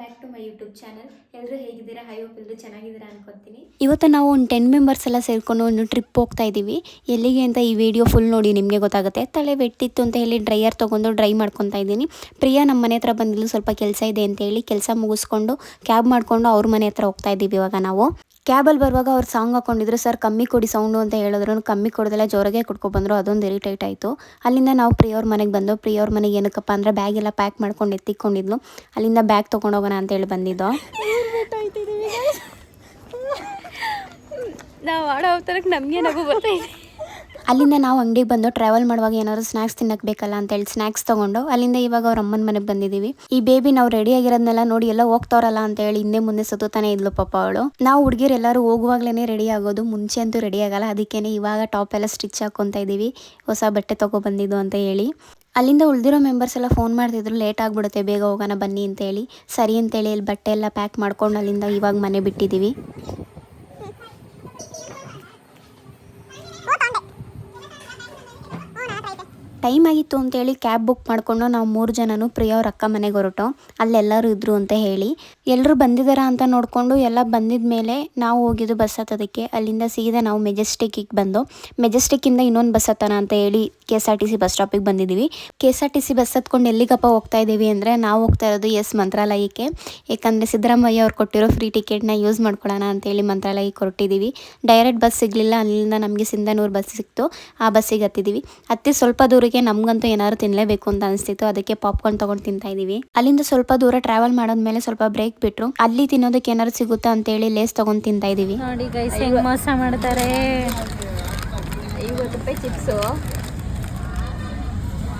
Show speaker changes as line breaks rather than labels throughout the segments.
Back to my YouTube channel ಎಲ್ಲರೂ ಹೇಗಿದ್ದೀರಾ? High hope ಎಲ್ಲರೂ ಚೆನ್ನಾಗಿದ್ದೀರಾ ಅನ್ಕೊತೀನಿ.
ಇವತ್ತು ನಾವು ಒಂದು ಟೆನ್ ಮೆಂಬರ್ಸ್ ಎಲ್ಲ ಸೇರ್ಕೊಂಡು ಒಂದು ಟ್ರಿಪ್ ಹೋಗ್ತಾ ಇದ್ದೀವಿ. ಎಲ್ಲಿಗೆ ಅಂತ ಈ ವಿಡಿಯೋ ಫುಲ್ ನೋಡಿ ನಿಮಗೆ ಗೊತ್ತಾಗುತ್ತೆ. ತಲೆ ಬೆಟ್ಟಿತ್ತು ಅಂತ ಹೇಳಿ ಡ್ರೈಯರ್ ತೊಗೊಂಡು ಡ್ರೈ ಮಾಡ್ಕೊತಾ ಇದ್ದೀನಿ. ಪ್ರಿಯಾ ನಮ್ಮ ಮನೆ ಹತ್ರ ಬಂದಿದ್ದು ಸ್ವಲ್ಪ ಕೆಲಸ ಇದೆ ಅಂತ ಹೇಳಿ ಕೆಲಸ ಮುಗಿಸ್ಕೊಂಡು ಕ್ಯಾಬ್ ಮಾಡಿಕೊಂಡು ಅವ್ರ ಮನೆ ಹತ್ರ ಹೋಗ್ತಾ ಇದ್ದೀವಿ ಇವಾಗ ನಾವು. ಕ್ಯಾಬಲ್ಲಿ ಬರುವಾಗ ಅವ್ರು ಸಾಂಗ್ ಹಾಕೊಂಡಿದ್ರು, ಸರ್, ಕಮ್ಮಿ ಕೊಡಿ ಸೌಂಡು ಅಂತ ಹೇಳಿದ್ರು. ಕಮ್ಮಿ ಕೊಡೋದೆಲ್ಲ ಜೋರಾಗೆ ಕೊಡ್ಕೊಬಂದ್ರು ಅದೊಂದು ಇರಿಟೇಟ್ ಆಯಿತು. ಅಲ್ಲಿಂದ ನಾವು ಪ್ರಿಯವ್ರ ಮನೆಗೆ ಬಂದು ಪ್ರಿಯವ್ರ ಮನೆಗೆ ಏನಕ್ಕಪ್ಪ ಅಂದರೆ ಬ್ಯಾಗ್ ಎಲ್ಲ ಪ್ಯಾಕ್ ಮಾಡ್ಕೊಂಡು ಎತ್ತಿಕೊಂಡಿದ್ಲು. ಅಲ್ಲಿಂದ ಬ್ಯಾಗ್ ತೊಗೊಂಡೋಗೋಣ ಅಂತೇಳಿ ಬಂದಿದ್ದು.
ನಾವು ಆಡೋ ಅವತಾರಕ್ಕೆ ನಮಗೆ ನಗು ಬರ್ತೈತೆ
ಅಲ್ಲಿಂದ ನಾವು ಅಂಗಡಿಗೆ ಬಂದು ಟ್ರಾವೆಲ್ ಮಾಡುವಾಗ ಏನಾದ್ರು ಸ್ನಾಕ್ಸ್ ತಿನ್ನಕ್ ಬೇಕಲ್ಲ ಅಂತೇಳಿ ಸ್ನಾಕ್ಸ್ ತಗೊಂಡು ಅಲ್ಲಿಂದ ಇವಾಗ ಅವ್ರ ಅಮ್ಮನ ಮನೆಗೆ ಬಂದಿದ್ದೀವಿ ಈ ಬೇಬಿ ನಾವು ರೆಡಿ ಆಗಿರೋದನ್ನೆಲ್ಲ ನೋಡಿ ಎಲ್ಲ ಹೋಗ್ತಾವ್ರಲ್ಲ ಅಂತ ಹೇಳಿ ಹಿಂದೆ ಮುಂದೆ ಸುತ್ತಾನೆ ಇದ್ಲು ಪಾಪ ಅವಳು. ನಾವು ಹುಡುಗಿರು ಹೋಗುವಾಗ್ಲೇ ರೆಡಿ ಆಗೋದು, ಮುಂಚೆ ಅಂತೂ ರೆಡಿ ಆಗಲ್ಲ, ಅದಕ್ಕೇನೆ ಇವಾಗ ಟಾಪ್ ಎಲ್ಲ ಸ್ಟಿಚ್ ಹಾಕೊಂತ ಇದೀವಿ. ಹೊಸ ಬಟ್ಟೆ ತಗೋ ಬಂದಿದ್ದು ಅಂತ ಹೇಳಿ. ಅಲ್ಲಿಂದ ಉಳಿದಿರೋ ಮೆಂಬರ್ಸ್ ಎಲ್ಲ ಫೋನ್ ಮಾಡ್ತಿದ್ರು ಲೇಟ್ ಆಗಿಬಿಡುತ್ತೆ, ಬೇಗ ಹೋಗೋಣ ಬನ್ನಿ ಅಂತೇಳಿ ಸರಿ ಅಂತೇಳಿ ಇಲ್ಲಿ ಬಟ್ಟೆ ಎಲ್ಲ ಪ್ಯಾಕ್ ಮಾಡ್ಕೊಂಡು ಅಲ್ಲಿಂದ ಇವಾಗ ಮನೆ ಬಿಟ್ಟಿದ್ದೀವಿ ಟೈಮ್ ಆಗಿತ್ತು ಅಂತೇಳಿ ಕ್ಯಾಬ್ ಬುಕ್ ಮಾಡಿಕೊಂಡು ನಾವು ಮೂರು ಜನನು ಪ್ರಿಯ ಅವ್ರ ಅಕ್ಕ ಮನೆಗೆ ಹೊರಟೋ. ಅಲ್ಲೆಲ್ಲರೂ ಇದ್ರು ಅಂತ ಹೇಳಿ. ಎಲ್ಲರೂ ಬಂದಿದ್ದಾರಾ ಅಂತ ನೋಡಿಕೊಂಡು ಎಲ್ಲ ಬಂದಿದ ಮೇಲೆ ನಾವು ಹೋಗಿದ್ದು ಬಸ್ ಹತ್ತೋದಕ್ಕೆ. ಅಲ್ಲಿಂದ ಸೀದಾ ನಾವು ಮೆಜೆಸ್ಟಿಕ್ಕಿಗೆ ಬಂದು ಮೆಜೆಸ್ಟಿಕ್ಕಿಂದ ಇನ್ನೊಂದು ಬಸ್ ಹತ್ತೋಣ ಅಂತ ಹೇಳಿ K S R T C bus ಸ್ಟಾಪಿಗೆ ಬಂದಿದ್ದೀವಿ K S R T C bus ಹತ್ಕೊಂಡು ಎಲ್ಲಿಗಪ್ಪ ಹೋಗ್ತಾ ಇದ್ದೀವಿ ಅಂದರೆ ನಾವು ಹೋಗ್ತಾ ಇರೋದು ಎಸ್ ಮಂತ್ರಾಲಯಕ್ಕೆ. ಏಕೆಂದರೆ ಸಿದ್ದರಾಮಯ್ಯ ಅವ್ರು ಕೊಟ್ಟಿರೋ ಫ್ರೀ ಟಿಕೆಟ್ನ ಯೂಸ್ ಮಾಡ್ಕೊಳ್ಳೋಣ ಅಂತೇಳಿ ಮಂತ್ರಾಲಯಕ್ಕೆ ಹೊರಟಿದ್ದೀವಿ ಡೈರೆಕ್ಟ್ ಬಸ್ ಸಿಗಲಿಲ್ಲ. ಅಲ್ಲಿಂದ ನಮಗೆ ಸಿಂಧನೂರು ಬಸ್ ಸಿಕ್ತು. ಆ ಬಸ್ಸಿಗೆ ಹತ್ತಿದ್ದೀವಿ ಹತ್ತಿ ಸ್ವಲ್ಪ ದೂರಕ್ಕೆ ನಮಗಂತೂ ಏನಾದ್ರು ತಿನ್ನಲೇಬೇಕು ಅಂತ ಅನಿಸ್ತಿತ್ತು. ಅದಕ್ಕೆ ಪಾಪ್ಕಾರ್ನ್ ತಗೊಂಡು ತಿಂತಾ ಇದೀವಿ. ಅಲ್ಲಿಂದ ಸ್ವಲ್ಪ ದೂರ ಟ್ರಾವೆಲ್ ಮಾಡೋದ್ಮೇಲೆ ಸ್ವಲ್ಪ ಬ್ರೇಕ್ ಬಿಟ್ರು. ಅಲ್ಲಿ ತಿನ್ನೋದಕ್ಕೆ ಏನಾದ್ರು ಸಿಗುತ್ತಾ ಅಂತ ಹೇಳಿ ಲೇಸ್ ತಗೊಂಡ್ ತಿಂತಾ ಇದೀವಿ.
ಹೆಂಗ್ ಮಾಡ್ತಾರೆ.
ಐವತ್ತು ರೂಪಾಯಿ ಚಿಪ್ಸು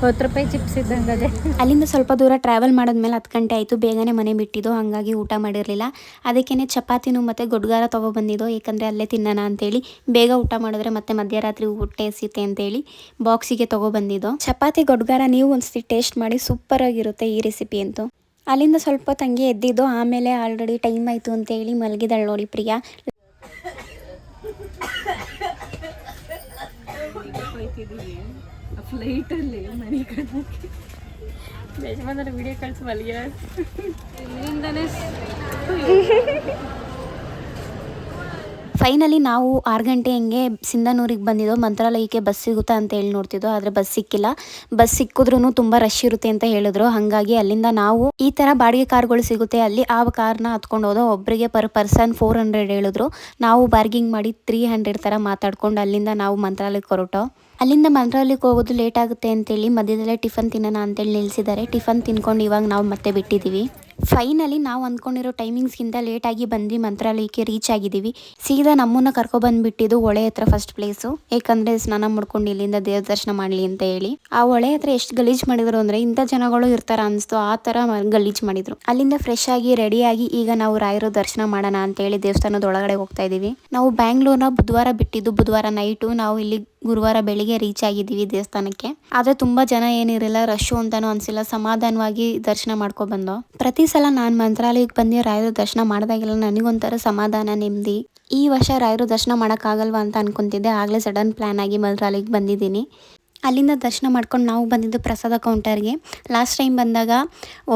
ಹತ್ತು ರೂಪಾಯಿ ಚಿಪ್ಸ್ ಇದ್ದಂಗದೆ. ಅದೇ
ಅಲ್ಲಿಂದ ಸ್ವಲ್ಪ ದೂರ ಟ್ರಾವೆಲ್ ಮಾಡಿದ್ಮೇಲೆ ಹತ್ತು ಗಂಟೆ ಆಯಿತು. ಬೇಗನೆ ಮನೆ ಬಿಟ್ಟಿದ್ದು ಹಾಗಾಗಿ ಊಟ ಮಾಡಿರಲಿಲ್ಲ. ಅದಕ್ಕೇ ಚಪಾತಿನೂ ಮತ್ತು ಗೊಡ್ಗಾರ ತೊಗೊಬಂದಿದ್ದು. ಏಕೆಂದರೆ ಅಲ್ಲೇ ತಿನ್ನೋಣ ಅಂತೇಳಿ. ಬೇಗ ಊಟ ಮಾಡಿದ್ರೆ ಮತ್ತೆ ಮಧ್ಯರಾತ್ರಿ ಊಟ ಎಸಿತೆ ಅಂತೇಳಿ ಬಾಕ್ಸಿಗೆ ತೊಗೊಬಂದಿದ್ದು. ಚಪಾತಿ ಗೊಡ್ಗಾರ ನೀವು ಒಂದ್ಸತಿ ಟೇಸ್ಟ್ ಮಾಡಿ ಸೂಪರ್ ಆಗಿರುತ್ತೆ ಈ ರೆಸಿಪಿ ಅಂತೂ. ಅಲ್ಲಿಂದ ಸ್ವಲ್ಪ ತಂಗಿ ಎದ್ದಿದ್ದು ಆಮೇಲೆ ಆಲ್ರೆಡಿ ಟೈಮ್ ಆಯಿತು ಅಂತೇಳಿ ಮಲಗಿದಾಳೆ ನೋಡಿ ಪ್ರಿಯಾ.
ಫ್ಲೈಟಲ್ಲಿ ಮನೆ ಕಟ್ಟಕ್ಕೆ ಯಜಮಾನರ ವಿಡಿಯೋ ಕಳ್ಸಿ ಮಲಗಿರ ಇಲ್ಲಿಂದನೇ
ಫೈನಲಿ ನಾವು ಆರು ಗಂಟೆ ಹಿಂಗೆ ಸಿಂಧನೂರಿಗೆ ಬಂದಿದ್ದೋ ಮಂತ್ರಾಲಯಕ್ಕೆ ಬಸ್ ಸಿಗುತ್ತಾ ಅಂತ ಹೇಳಿ ನೋಡ್ತಿದ್ದೋ ಆದರೆ ಬಸ್ ಸಿಕ್ಕಿಲ್ಲ. ಬಸ್ ಸಿಕ್ಕಿದ್ರೂ ತುಂಬ ರಶ್ ಇರುತ್ತೆ ಅಂತ ಹೇಳಿದ್ರು. ಹಾಗಾಗಿ ಅಲ್ಲಿಂದ ನಾವು ಈ ಥರ ಬಾಡಿಗೆ ಕಾರ್ಗಳು ಸಿಗುತ್ತೆ. ಅಲ್ಲಿ ಆ ಕಾರ್ನ ಹತ್ಕೊಂಡು ಹೋದೋ ಒಬ್ಬರಿಗೆ ಪರ್ ಪರ್ಸನ್ ಫೋರ್ ಹಂಡ್ರೆಡ್ ಹೇಳಿದ್ರು. ನಾವು ಬಾರ್ಗಿಂಗ್ ಮಾಡಿ ತ್ರೀ ಹಂಡ್ರೆಡ್ ಥರ ಮಾತಾಡ್ಕೊಂಡು ಅಲ್ಲಿಂದ ನಾವು ಮಂತ್ರಾಲಯಕ್ಕೆ ಹೊರಟೋ. ಅಲ್ಲಿಂದ ಮಂತ್ರಾಲಯಕ್ಕೆ ಹೋಗೋದು ಲೇಟ್ ಆಗುತ್ತೆ ಅಂತೇಳಿ ಮಧ್ಯದಲ್ಲೇ ಟಿಫನ್ ತಿನ್ನೋಣ ಅಂತೇಳಿ ನಿಲ್ಲಿಸಿದ್ದಾರೆ. ಟಿಫನ್ ತಿನ್ಕೊಂಡು ಇವಾಗ ನಾವು ಮತ್ತೆ ಬಿಟ್ಟಿದ್ದೀವಿ. ಫೈನಲಿ ನಾವು ಅಂದ್ಕೊಂಡಿರೋ ಟೈಮಿಂಗ್ಸ್ಗಿಂತ ಲೇಟಾಗಿ ಬಂದ್ವಿ, ಮಂತ್ರಾಲಯಕ್ಕೆ ರೀಚ್ ಆಗಿದ್ದೀವಿ. ಸೀದಾ ನಮ್ಮನ್ನು ಕರ್ಕೊಬಂದ್ಬಿಟ್ಟಿದ್ದು ಹೊಳೆ ಹತ್ರ ಫಸ್ಟ್ ಪ್ಲೇಸು ಏಕೆಂದರೆ ಸ್ನಾನ ಮಾಡ್ಕೊಂಡು ಇಲ್ಲಿಂದ ದೇವ್ರ ದರ್ಶನ ಮಾಡಲಿ ಅಂತ ಹೇಳಿ. ಆ ಹೊಳೆ ಹತ್ರ ಎಷ್ಟು ಗಲೀಜು ಮಾಡಿದ್ರು ಅಂದರೆ ಇಂಥ ಜನಗಳು ಇರ್ತಾರ ಅನಿಸ್ತು, ಆ ಥರ ಗಲೀಜು ಮಾಡಿದ್ರು. ಅಲ್ಲಿಂದ ಫ್ರೆಶ್ ಆಗಿ ರೆಡಿಯಾಗಿ ಈಗ ನಾವು ರಾಯರು ದರ್ಶನ ಮಾಡೋಣ ಅಂತೇಳಿ ದೇವಸ್ಥಾನದ ಒಳಗಡೆ ಹೋಗ್ತಾ ಇದ್ದೀವಿ. ನಾವು ಬ್ಯಾಂಗ್ಳೂರ್ನ ಬುಧವಾರ ಬಿಟ್ಟಿದ್ದು, ಬುಧವಾರ ನೈಟು ನಾವು ಇಲ್ಲಿ ಗುರುವಾರ ಬೆಳಿಗ್ಗೆ ರೀಚ್ ಆಗಿದ್ದೀವಿ ದೇವಸ್ಥಾನಕ್ಕೆ. ಆದರೆ ತುಂಬ ಜನ ಏನಿರಲಿಲ್ಲ ರಶ್ಶು ಅಂತಾನೂ ಅನಿಸಿಲ್ಲ, ಸಮಾಧಾನವಾಗಿ ದರ್ಶನ ಮಾಡ್ಕೊ ಬಂದೋ ಪ್ರತಿ ಸಲ ನಾನು ಮಂತ್ರಾಲಯಕ್ಕೆ ಬಂದು ರಾಯರ ದರ್ಶನ ಮಾಡಿದಾಗೆಲ್ಲ ನನಗೊಂಥರ ಸಮಾಧಾನ, ನೆಮ್ಮದಿ. ಈ ವರ್ಷ ರಾಯರು ದರ್ಶನ ಮಾಡೋಕ್ಕಾಗಲ್ವಾ ಅಂತ ಅನ್ಕೊಂತಿದ್ದೆ. ಆಗಲೇ ಸಡನ್ ಪ್ಲ್ಯಾನ್ ಆಗಿ ಮಂತ್ರಾಲಯಕ್ಕೆ ಬಂದಿದ್ದೀನಿ. ಅಲ್ಲಿಂದ ದರ್ಶನ ಮಾಡ್ಕೊಂಡು ನಾವು ಬಂದಿದ್ದು ಪ್ರಸಾದ ಕೌಂಟರ್ಗೆ. ಲಾಸ್ಟ್ ಟೈಮ್ ಬಂದಾಗ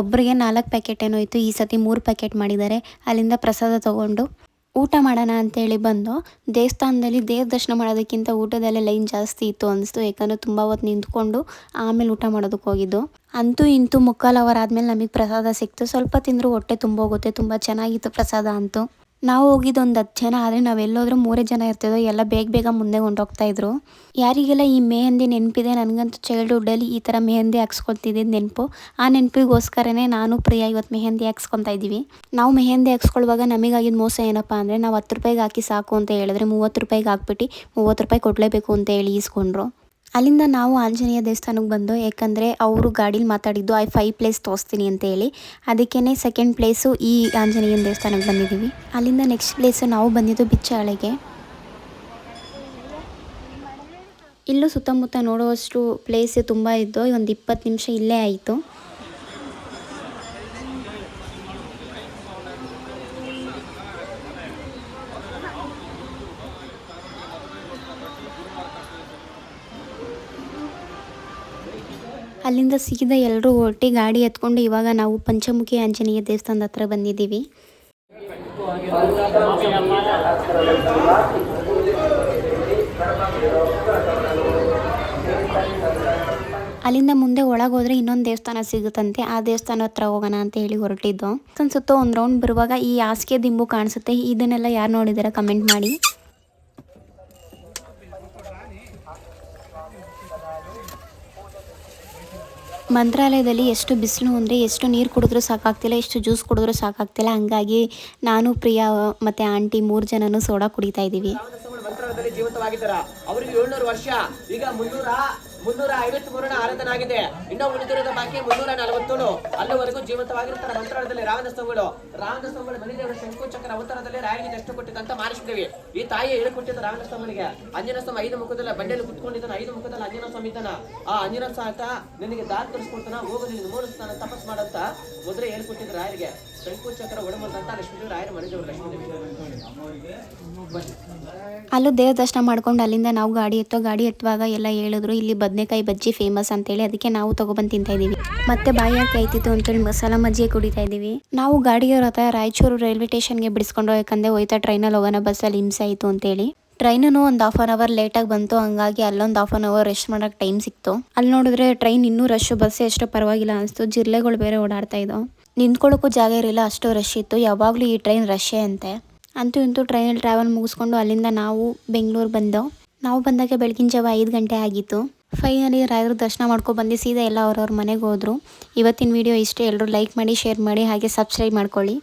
ಒಬ್ಬರಿಗೆ ನಾಲ್ಕು ಪ್ಯಾಕೆಟ್ ಏನೋ ಇತ್ತು. ಈ ಸತಿ ಮೂರು ಪ್ಯಾಕೆಟ್ ಮಾಡಿದ್ದಾರೆ. ಅಲ್ಲಿಂದ ಪ್ರಸಾದ ತೊಗೊಂಡು ಊಟ ಮಾಡೋಣ ಅಂತೇಳಿ ಬಂದು ದೇವಸ್ಥಾನದಲ್ಲಿ ದೇವ್ರ ದರ್ಶನ ಮಾಡೋದಕ್ಕಿಂತ ಊಟದಲ್ಲೇ ಲೈನ್ ಜಾಸ್ತಿ ಇತ್ತು ಅನಿಸ್ತು ಯಾಕಂದರೆ ತುಂಬ ಹೊತ್ತು ನಿಂತ್ಕೊಂಡು ಆಮೇಲೆ ಊಟ ಮಾಡೋದಕ್ಕೆ ಹೋಗಿದ್ದು. ಅಂತೂ ಇಂತೂ ಮುಕ್ಕಾಲು ಅವರ್ ಆದಮೇಲೆ ನಮಗೆ ಪ್ರಸಾದ ಸಿಕ್ತು. ಸ್ವಲ್ಪ ತಿಂದರೂ ಹೊಟ್ಟೆ ತುಂಬೋಗುತ್ತೆ. ತುಂಬ ಚೆನ್ನಾಗಿತ್ತು ಪ್ರಸಾದ ಅಂತೂ. ನಾವು ಹೋಗಿದ್ದು ಒಂದು ಹತ್ತು ಜನ, ಆದರೆ ನಾವೆಲ್ಲೋದ್ರೂ ಮೂರೇ ಜನ ಇರ್ತಿದ್ದೋ ಎಲ್ಲ ಬೇಗ ಬೇಗ ಮುಂದೆ ಇದ್ರು. ಯಾರಿಗೆಲ್ಲ ಈ ಮೆಹಂದಿ ನೆನಪಿದೆ? ನನಗಂತೂ ಚೈಲ್ಡ್ಹುಡ್ಡಲ್ಲಿ ಈ ಥರ ಮೆಹಂದಿ ಹಾಕ್ಸ್ಕೊಳ್ತಿದ್ದಿದ್ದು ನೆನಪು. ಆ ನೆನಪಿಗೋಸ್ಕರನೇ ನಾನು, ಪ್ರಿಯಾ ಇವತ್ತು ಮೆಹಂದಿ ಹಾಕ್ಸ್ಕೊತಾ ಇದ್ದೀವಿ. ನಾವು ಮೆಹಂದಿ ಹಾಕ್ಸ್ಕೊಳ್ಳುವಾಗ ನಮಗಾಗಿದ್ದು ಮೋಸ ಏನಪ್ಪ ಅಂದರೆ, ನಾವು ಹತ್ತು ರೂಪಾಯಿಗೆ ಹಾಕಿ ಸಾಕು ಅಂತ ಹೇಳಿದ್ರೆ ಮೂವತ್ತು ರೂಪಾಯಿಗೆ ಹಾಕ್ಬಿಟ್ಟು ಮೂವತ್ತು ರೂಪಾಯಿ ಕೊಡಲೇಬೇಕು ಅಂತ ಹೇಳಿ ಈಸ್ಕೊಂಡ್ರು. ಅಲ್ಲಿಂದ ನಾವು ಆಂಜನೇಯ ದೇವಸ್ಥಾನಕ್ಕೆ ಬಂದು ಯಾಕಂದರೆ ಅವರು ಗಾಡೀಲಿ ಮಾತಾಡಿದ್ದು, ಐ ಫೈವ್ ಪ್ಲೇಸ್ ತೋರಿಸ್ತೀನಿ ಅಂತ ಹೇಳಿ. ಅದಕ್ಕೇ ಸೆಕೆಂಡ್ ಪ್ಲೇಸು ಈ ಆಂಜನೇಯನ ದೇವಸ್ಥಾನಕ್ಕೆ ಬಂದಿದ್ದೀವಿ. ಅಲ್ಲಿಂದ ನೆಕ್ಸ್ಟ್ ಪ್ಲೇಸು ನಾವು ಬಂದಿದ್ದು ಬಿಚ್ಚಾಳೆಗೆ. ಇಲ್ಲೂ ಸುತ್ತಮುತ್ತ ನೋಡುವಷ್ಟು ಪ್ಲೇಸ್ ತುಂಬ ಇದ್ದು, ಒಂದು ಇಪ್ಪತ್ತು ನಿಮಿಷ ಇಲ್ಲೇ ಆಯಿತು. ಅಲ್ಲಿಂದ ಸೀದಾ ಎಲ್ಲರೂ ಹೊರಟಿ ಗಾಡಿ ಎತ್ಕೊಂಡು ಇವಾಗ ನಾವು ಪಂಚಮುಖಿ ಆಂಜನೇಯ ದೇವಸ್ಥಾನದ ಹತ್ರ ಬಂದಿದ್ದೀವಿ. ಅಲ್ಲಿಂದ ಮುಂದೆ ಒಳಗೆ ಹೋದ್ರೆ ಇನ್ನೊಂದು ದೇವಸ್ಥಾನ ಸಿಗುತ್ತಂತೆ, ಆ ದೇವಸ್ಥಾನ ಹತ್ರ ಹೋಗೋಣ ಅಂತ ಹೇಳಿ ಹೊರಟಿದ್ದು. ಸುತ್ತ ಒಂದು ರೌಂಡ್ ಬರುವಾಗ ಈ ಹಾಸಿಗೆ ದಿಂಬು ಕಾಣಿಸುತ್ತೆ, ಇದನ್ನೆಲ್ಲ ಯಾರು ನೋಡಿದಾರೆ ಕಮೆಂಟ್ ಮಾಡಿ. ಮಂತ್ರಾಲಯದಲ್ಲಿ ಎಷ್ಟು ಬಿಸಿಲು ಅಂದರೆ ಎಷ್ಟು ನೀರು ಕುಡಿದ್ರೂ ಸಾಕಾಗ್ತಿಲ್ಲ, ಎಷ್ಟು ಜ್ಯೂಸ್ ಕುಡಿದ್ರೂ ಸಾಕಾಗ್ತಿಲ್ಲ. ಹಂಗಾಗಿ ನಾನು, ಪ್ರಿಯಾ ಮತ್ತು ಆಂಟಿ ಮೂರು ಜನನೂ ಸೋಡಾ ಕುಡಿತಾ ಇದ್ದೀವಿ.
ಮಂತ್ರಾಲಯದಲ್ಲಿ ಅವರಿಗೆ ಏಳ್ನೂರು ವರ್ಷ, ಈಗ ಮುನ್ನೂರ ಮುನ್ನೂರ ಐವತ್ತ್ ಮೂರನ ಆರಾಧನಾಗಿದೆ ಇನ್ನೂ ಉಳಿದಿರೋದ ಬಾಕಿ ಮುನ್ನೂರ ನಲವತ್ತೇಳು. ಅಲ್ಲಿವರೆಗೂ ಜೀವಂತವಾಗಿರುತ್ತಾರೆ ಮಂತ್ರಾಲಯದಲ್ಲಿ ರಾವಣ ಸ್ತಂಭಗಳು. ಮನೆದೇವರ ಶಂಕು ಚಕ್ರ ಅವತಾರದಲ್ಲಿ ರಾಯನಿಗೆ ಎಷ್ಟು ಕೊಟ್ಟಿದ್ದಂತ ಮಾರಿಸಿದ್ದೇವೆ. ಈ ತಾಯಿ ಹೇಳಿಕೊಟ್ಟಿದ್ದ ರಾವಣ ಸ್ವಾಮಿಗೆ ಅಂಜನ ಸ್ವಾಮಿ ಐದು ಮುಖದಲ್ಲಿ ಬಂಡೆಯಲ್ಲಿ ಕುತ್ಕೊಂಡಿದ್ದಾನ, ಐದು ಮುಖದಲ್ಲಿ ಅಂಜನ ಸ್ವಾಮಿ ಇದ್ದಾನ. ಆ ಅಂಜನ ಸಾಕ ನಿನಗೆ ದಾರಿ ತರಿಸ್ಕೊಡ್ತಾನ, ಹೋಗು ನಿನ್ನ ಮೂರು ಸ್ಥಾನ ತಪಸ್ ಮಾಡಂತ ಮೊದಲೇ ಹೇಳ್ಕೊಟ್ಟಿದ್ರು ರಾಯರಿಗೆ.
ಅಲ್ಲೂ ದೇವ್ರ ದರ್ಶನ ಮಾಡ್ಕೊಂಡು ಅಲ್ಲಿಂದ ನಾವು ಗಾಡಿ ಎತ್ತೋ, ಗಾಡಿ ಎತ್ತುವಾಗ ಎಲ್ಲ ಹೇಳಿದ್ರು, ಇಲ್ಲಿ ಬದನೆಕಾಯಿ ಬಜ್ಜಿ ಫೇಮಸ್ ಅಂತೇಳಿ, ಅದಕ್ಕೆ ನಾವು ತಗೊಬಂದು ತಿಂತಾ ಇದೀವಿ. ಮತ್ತೆ ಬಾಯಿ ಹಾಕಿ ಆಯ್ತಿತ್ತು ಅಂತೇಳಿ ಮಸಾಲ ಮಜ್ಜಿಗೆ ಕುಡಿತಾ ಇದೀವಿ. ನಾವು ಗಾಡಿಯ ರಥ ರಾಯಚೂರು ರೈಲ್ವೆ ಸ್ಟೇಷನ್ಗೆ ಬಿಡಿಸ್ಕೊಂಡು ಯಾಕಂದ್ರೆ ಹೋಯ್ತಾ ಟ್ರೈನಲ್ಲಿ ಹೋಗೋಣ ಬಸ್ಸಲ್ಲಿ ಹಿಂಸೆ ಆಯಿತು ಅಂತೇಳಿ. ಟ್ರೈನೂ ಒಂದು ಹಾಫ್ ಆನ್ ಅವರ್ ಲೇಟಾಗಿ ಬಂತು, ಹಂಗಾಗಿ ಅಲ್ಲೊಂದು ಹಾಫ್ ಆನ್ ಅವರ್ ರೆಸ್ಟ್ ಮಾಡೋಕೆ ಟೈಮ್ ಸಿಕ್ತು. ಅಲ್ಲಿ ನೋಡಿದ್ರೆ ಟ್ರೈನ್ ಇನ್ನೂ ರಶ್ ಬಸ್ ಎಷ್ಟು ಪರವಾಗಿಲ್ಲ ಅನಿಸ್ತು ಜಿರ್ಲೆಗಳು ಬೇರೆ ಓಡಾಡ್ತಾ ಇದ್ದವು ನಿಂತ್ಕೊಳ್ಳೋಕ್ಕೂ ಜಾಗ ಇರಲಿಲ್ಲ. ಅಷ್ಟು ರಶ್ ಇತ್ತು. ಯಾವಾಗಲೂ ಈ ಟ್ರೈನ್ ರಶ್ಶೇ ಅಂತೆ. ಅಂತೂ ಇಂತೂ ಟ್ರೈನಲ್ಲಿ ಟ್ರಾವೆಲ್ ಮುಗಿಸ್ಕೊಂಡು ಅಲ್ಲಿಂದ ನಾವು ಬೆಂಗಳೂರು ಬಂದೋ, ನಾವು ಬಂದಾಗ ಬೆಳಗಿನ ಜಾವ ಐದು ಗಂಟೆ ಆಗಿತ್ತು. ಫೈನಲಿ ರಾಯರ ದರ್ಶನ ಮಾಡ್ಕೊಂಡು ಬಂದು ಸೀದಾ ಎಲ್ಲ ಅವ್ರವ್ರ ಮನೆಗೆ ಹೋದರು. ಇವತ್ತಿನ ವಿಡಿಯೋ ಇಷ್ಟೇ. ಎಲ್ಲರೂ ಲೈಕ್ ಮಾಡಿ ಶೇರ್ ಮಾಡಿ, ಹಾಗೆ ಸಬ್ಸ್ಕ್ರೈಬ್ ಮಾಡ್ಕೊಳ್ಳಿ.